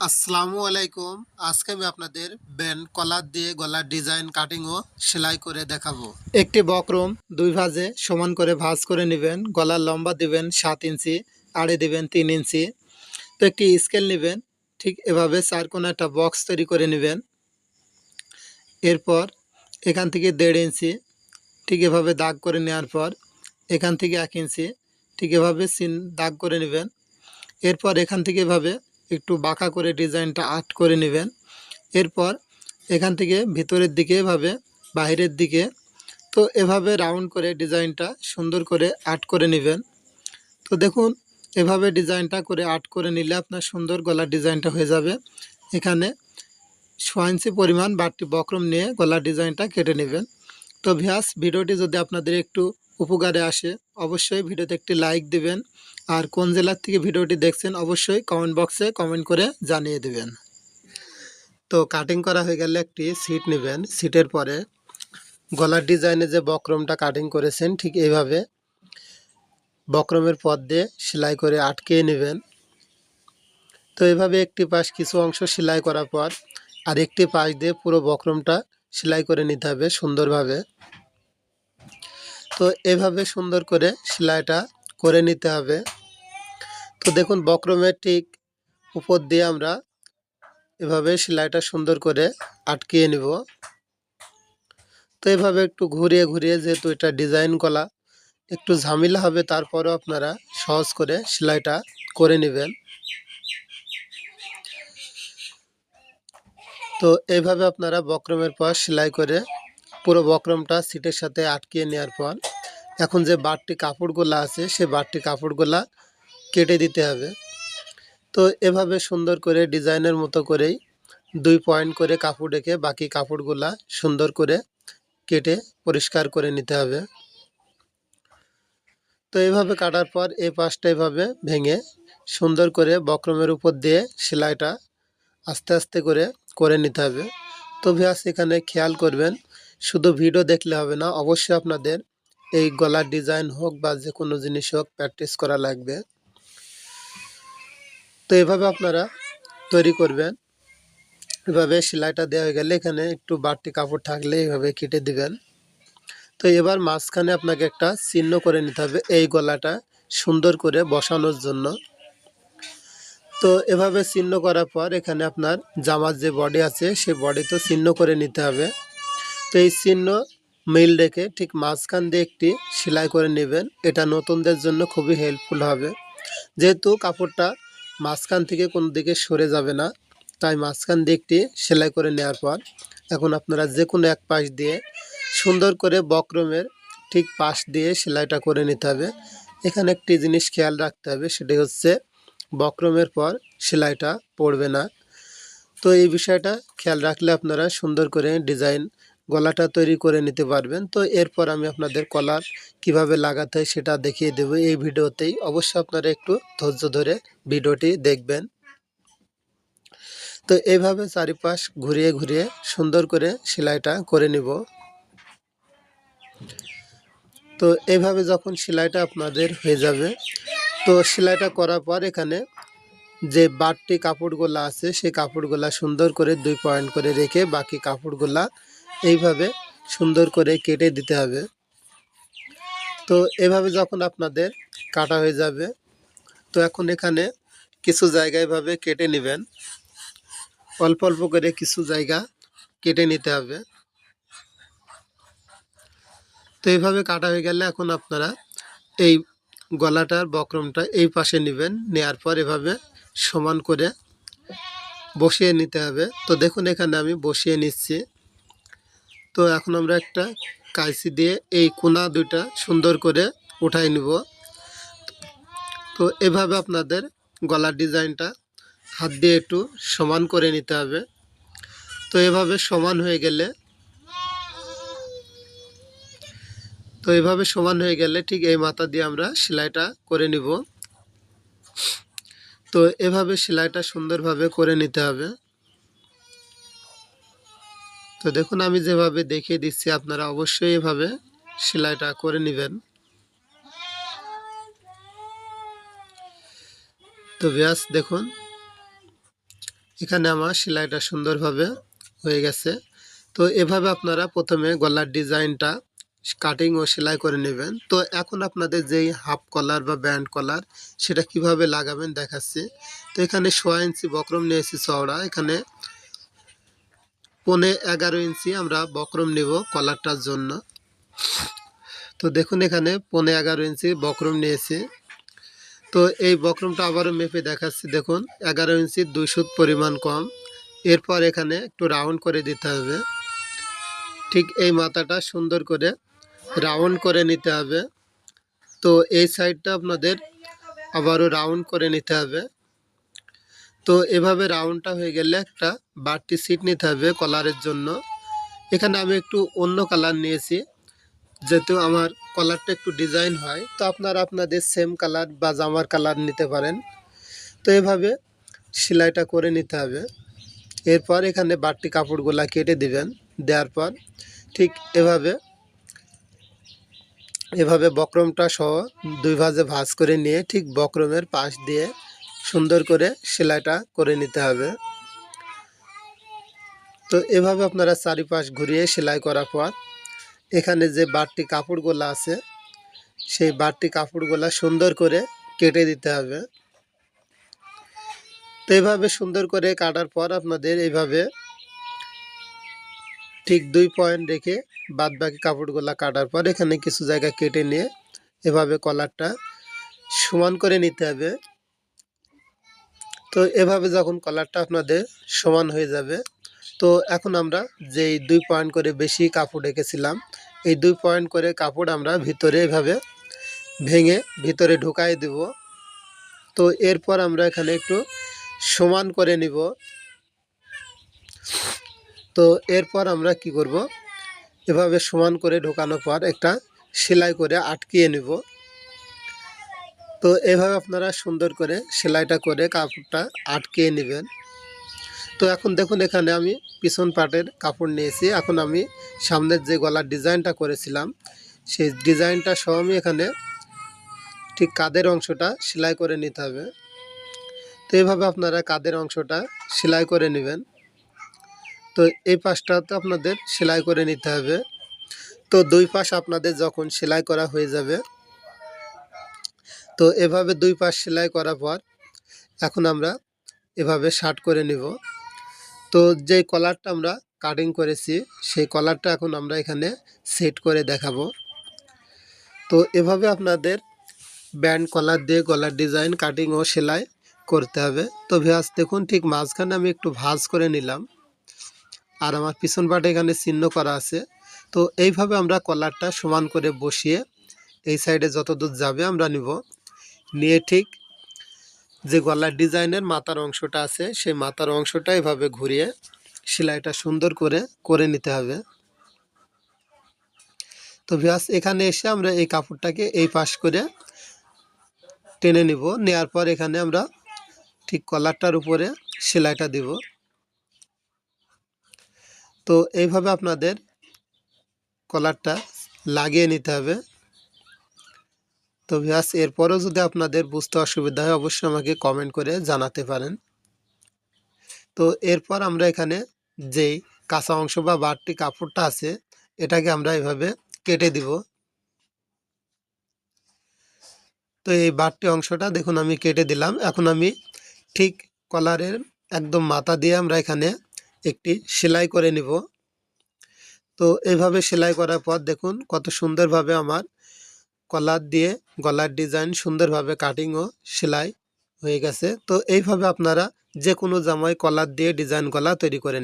আসসালামু আলাইকুম। আজকে আমি আপনাদের ব্যান্ড কলার দিয়ে গলার ডিজাইন কাটিং ও সেলাই করে দেখাবো। একটি বক্রম দুই ভাঁজে সমান করে ভাঁজ করে নেবেন। গলার লম্বা দিবেন সাত ইঞ্চি, আড়ে দিবেন তিন ইঞ্চি। তো একটি স্কেল নেবেন, ঠিক এভাবে চার কোণে একটা বক্স তৈরি করে নেবেন। এরপর এখান থেকে দেড় ইঞ্চি, ঠিক এভাবে দাগ করে নেওয়ার পর এখান থেকে এক ইঞ্চি, ঠিক এভাবে সিন দাগ করে নেবেন। এরপর এখান থেকে এভাবে একটু বাঁকা করে ডিজাইনটা আর্ট করে নেবেন। এরপর এখান থেকে ভিতরের দিকে এভাবে বাইরের দিকে, তো এভাবে রাউন্ড করে ডিজাইনটা সুন্দর করে আর্ট করে নেবেন। তো দেখুন, এভাবে ডিজাইনটা করে আর্ট করে নিলে আপনার সুন্দর গলার ডিজাইনটা হয়ে যাবে। এখানে ছয় পরিমাণ বাড়তি বক্রম নিয়ে গলার ডিজাইনটা কেটে নেবেন। তো ভিয়াস, ভিডিওটি যদি আপনাদের একটু উপকারে আসে, অবশ্যই ভিডিওতে একটি লাইক দিবেন। আর কোন জেলার থেকে ভিডিওটি দেখছেন, অবশ্যই কমেন্ট বক্সে কমেন্ট করে জানিয়ে দেবেন। তো কাটিং করা হয়ে গেলে একটি সিট নেবেন। সিটের পরে গলার ডিজাইনে যে বক্রমটা কাটিং করেছেন, ঠিক এইভাবে বক্রমের পথ দিয়ে সেলাই করে আটকে নেবেন। তো এভাবে একটি পাশ কিছু অংশ সেলাই করার পর আর একটি পাশ দিয়ে পুরো বক্রমটা সেলাই করে নিতে হবে সুন্দরভাবে। তো এভাবে সুন্দর করে সেলাইটা করে নিতে হবে। তো দেখুন বক্রমের ঠিক উপর দিয়ে আমরা এভাবে সেলাইটা সুন্দর করে আটকিয়ে নিব। তো এভাবে একটু ঘুরিয়ে ঘুরিয়ে যেহেতু এটা ডিজাইন কলা, একটু ঝামেলা হবে, তারপরেও আপনারা সহজ করে সেলাইটা করে নেবেন। তো এইভাবে আপনারা বক্রমের পর সেলাই করে পুরো বক্রমটা সিটের সাথে আটকিয়ে নেওয়ার পর এখন যে বাড়তি কাপড়গুলো আছে সে বাড়তি কাপড়গুলা কেটে দিতে হবে। তো এভাবে সুন্দর করে ডিজাইনের মতো করেই দুই পয়েন্ট করে কাপড় রেখে বাকি কাপড়গুলা সুন্দর করে কেটে পরিষ্কার করে নিতে হবে। তো এভাবে কাটার পর এই পাশটা এভাবে ভেঙে সুন্দর করে বক্রমের উপর দিয়ে সেলাইটা আস্তে আস্তে করে করে নিতে হবে। তো ভিয়াস এখানে খেয়াল করবেন শুধু ভিডিও দেখলে হবে না, অবশ্যই আপনাদের এই গলার ডিজাইন হোক বা যে কোনো জিনিস হোক প্র্যাকটিস করা লাগবে। তো এভাবে আপনারা তৈরি করবেন। এভাবে সেলাইটা দেওয়া হয়ে গেলে এখানে একটু বাড়তি কাপড় থাকলে এইভাবে কেটে দিবেন। তো এবার মাঝখানে আপনাকে একটা চিহ্ন করে নিতে হবে এই গলাটা সুন্দর করে বসানোর জন্য। তো এভাবে চিহ্ন করার পর এখানে আপনার জামার যে বডি আছে সেই বডি তো চিহ্ন করে নিতে হবে। তো এই চিহ্ন মিল রেখে ঠিক মাঝখান দিয়ে একটি সেলাই করে নেবেন। এটা নতুনদের জন্য খুবই হেল্পফুল হবে। যেহেতু কাপড়টা মাঝখান থেকে কোনো দিকে সরে যাবে না, তাই মাঝখান দিয়ে একটি সেলাই করে নেওয়ার পর এখন আপনারা যে কোনো এক পাশ দিয়ে সুন্দর করে বক্রমের ঠিক পাশ দিয়ে সেলাইটা করে নিতে হবে। এখানে একটি জিনিস খেয়াল রাখতে হবে, সেটি হচ্ছে বক্রমের পর সেলাইটা পড়বে না। তো এই বিষয়টা খেয়াল রাখলে আপনারা সুন্দর করে ডিজাইন গলাটা তৈরি করে নিতে পারবেন। তো এরপর আমি আপনাদের কলার কীভাবে লাগাতে হয় সেটা দেখিয়ে দেব এই ভিডিওতেই। অবশ্যই আপনারা একটু ধৈর্য ধরে ভিডিওটি দেখবেন। তো এইভাবে চারিপাশ ঘুরিয়ে ঘুরিয়ে সুন্দর করে সেলাইটা করে নিব। তো এইভাবে যখন সেলাইটা আপনাদের হয়ে যাবে, তো সেলাইটা করার পর এখানে যে বাড়তি কাপড়গুলো আছে, সেই কাপড়গুলা সুন্দর করে দুই পয়েন্ট করে রেখে বাকি কাপড়গুলা এইভাবে সুন্দর করে কেটে দিতে হবে। তো এভাবে যখন আপনাদের কাটা হয়ে যাবে, তো এখন এখানে কিছু জায়গা এভাবে কেটে নেবেন। অল্প অল্প করে কিছু জায়গা কেটে নিতে হবে। তো এইভাবে কাটা হয়ে গেলে এখন আপনারা এই গলাটার বক্রমটা এই পাশে নেবেন, নেয়ার পর এভাবে সমান করে বসিয়ে নিতে হবে। তো দেখুন এখানে আমি বসিয়ে নিচ্ছি। তো এখন আমরা একটা কাইসি দিয়ে এই কোনা দুইটা সুন্দর করে উঠাই নিব। তো এভাবে আপনাদের গলার ডিজাইনটা হাত দিয়ে একটু সমান করে নিতে হবে। তো এভাবে সমান হয়ে গেলে তো এভাবে সমান হয়ে গেলে ঠিক এই মাথা দিয়ে আমরা সেলাইটা করে নিব। তো এভাবে সেলাইটা সুন্দরভাবে করে নিতে হবে। তো দেখুন, আমি যেভাবে দেখিয়ে দিচ্ছি, আপনারা অবশ্যই এভাবে সেলাইটা করে নেবেন। তো ব্যাস, দেখুন, এখানে আমার সেলাইটা সুন্দরভাবে হয়ে গেছে। তো এভাবে আপনারা প্রথমে গলার ডিজাইনটা কাটিং ও সেলাই করে নেবেন। তো এখন আপনাদের যেই হাফ কলার বা ব্যান্ড কলার, সেটা কীভাবে লাগাবেন দেখাচ্ছি। তো এখানে সোয়া ইঞ্চি বক্রম নিয়েছি চওড়া। এখানে পনে এগারো ইঞ্চি আমরা বক্রম নেব কলারটার জন্য। তো দেখুন এখানে পনে এগারো ইঞ্চি বক্রম নিয়েছি। তো এই বক্রমটা আবারও মেপে দেখাচ্ছি। দেখুন, এগারো ইঞ্চি দুই সুত পরিমাণ কম। এরপর এখানে একটু রাউন্ড করে দিতে হবে। ঠিক এই মাথাটা সুন্দর করে রাউন্ড করে নিতে হবে। তো এই সাইডটা আপনাদের আবারও রাউন্ড করে নিতে হবে। তো এভাবে রাউন্ডটা হয়ে গেলে একটা বাড়তি সিট নিতে হবে কলারের জন্য। এখানে আমি একটু অন্য কালার নিয়েছি, যেহেতু আমার কলারটা একটু ডিজাইন হয়, তো আপনারা আপনাদের সেম কালার বা জামার কালার নিতে পারেন। তো এভাবে সেলাইটা করে নিতে হবে। এরপর এখানে বাড়তি কাপড়গুলা কেটে দিবেন, দেওয়ার পর ঠিক এভাবে এভাবে বক্রমটা সহ দুই ভাজে ভাঁজ করে নিয়ে ঠিক বক্রমের পাশ দিয়ে সুন্দর করে সেলাইটা করে নিতে হবে। তো এভাবে আপনারা চারিপাশ ঘুরিয়ে সেলাই করার পর, এখানে যে বাড়তি কাপড়গুলো আছে, সেই বাড়তি কাপড়গুলো সুন্দর করে কেটে দিতে হবে। তো এইভাবে সুন্দর করে কাটার পর আপনাদের এইভাবে ঠিক দুই পয়েন্ট রেখে বাদ বাকি কাপড়গুলো কাটার পর এখানে কিছু জায়গা কেটে নিয়ে এভাবে কলারটা সমান করে নিতে হবে। তো এভাবে যখন কলারটা আপনাদের সমান হয়ে যাবে, তো এখন আমরা যেই দুই পয়েন্ট করে বেশি কাপড় রেখেছিলাম, এই দুই পয়েন্ট করে কাপড় আমরা ভিতরে এভাবে ভেঙে ভিতরে ঢুকাই দেব। তো এরপর আমরা এখানে একটু সমান করে নিব। তো এরপর আমরা কি করব? এভাবে সমান করে ঢোকানোর পর একটা সেলাই করে আটকিয়ে নিব। তো এভাবে আপনারা সুন্দর করে সেলাইটা করে কাপড়টা আটকিয়ে নেবেন। তো এখন দেখুন এখানে আমি পিছন পাটের কাপড় নিয়েছি। এখন আমি সামনের যে গলার ডিজাইনটা করেছিলাম, সেই ডিজাইনটা সহ আমি এখানে ঠিক কাদের অংশটা সেলাই করে নিতে হবে। তো এইভাবে আপনারা কাদের অংশটা সেলাই করে নেবেন। তো এই পাশটা তো আপনাদের সেলাই করে নিতে হবে। তো দুই পাশ আপনাদের যখন সেলাই করা হয়ে যাবে তো এভাবে দুই পাশ সেলাই করার পর এখন আমরা এভাবে শার্ট করে নিব। তো যে কলারটা আমরা কাটিং করেছি, সেই কলারটা এখন আমরা এখানে সেট করে দেখাবো। তো এভাবে আপনাদের ব্যান্ড কলার দিয়ে গলার ডিজাইন কাটিং ও সেলাই করতে হবে। তো ভিয়াস দেখুন ঠিক মাঝখানে আমি একটু ভাঁজ করে নিলাম। আর আমার পিছন পাটে এখানে চিহ্ন করা আছে। তো এইভাবে আমরা কলারটা সমান করে বসিয়ে এই সাইডে যত দূর যাবে আমরা নিব। নিয়ে ঠিক যে গলার ডিজাইনের মাথার অংশটা আছে, সেই মাথার অংশটা এভাবে ঘুরিয়ে সেলাইটা সুন্দর করে করে নিতে হবে। তো ভিয়াস এখানে এসে আমরা এই কাপড়টাকে এই পাশ করে টেনে নিব। নেওয়ার পর এখানে আমরা ঠিক কলারটার উপরে সেলাইটা দিব। তো এইভাবে আপনাদের কলারটা লাগিয়ে নিতে হবে। তো ভিয়াস এরপরেও যদি আপনাদের বুঝতে অসুবিধা হয়, অবশ্যই আমাকে কমেন্ট করে জানাতে পারেন। তো এরপর আমরা এখানে যেই কাঁচা অংশ বা বাড়তি কাপড়টা আছে, এটাকে আমরা এভাবে কেটে দিব। তো এই বাড়তি অংশটা দেখুন, আমি কেটে দিলাম। এখন আমি ঠিক কলারের একদম মাথা দিয়ে আমরা এখানে একটি সেলাই করে নিব। তো এইভাবে সেলাই করার পর দেখুন, কত সুন্দরভাবে আমার কলার দিয়ে গলার ডিজাইন সুন্দরভাবে কাটিং ও সেলাই হয়ে গেছে। তো এইভাবে আপনারা যে কোনো জামায় কলার দিয়ে ডিজাইন গলা তৈরি করে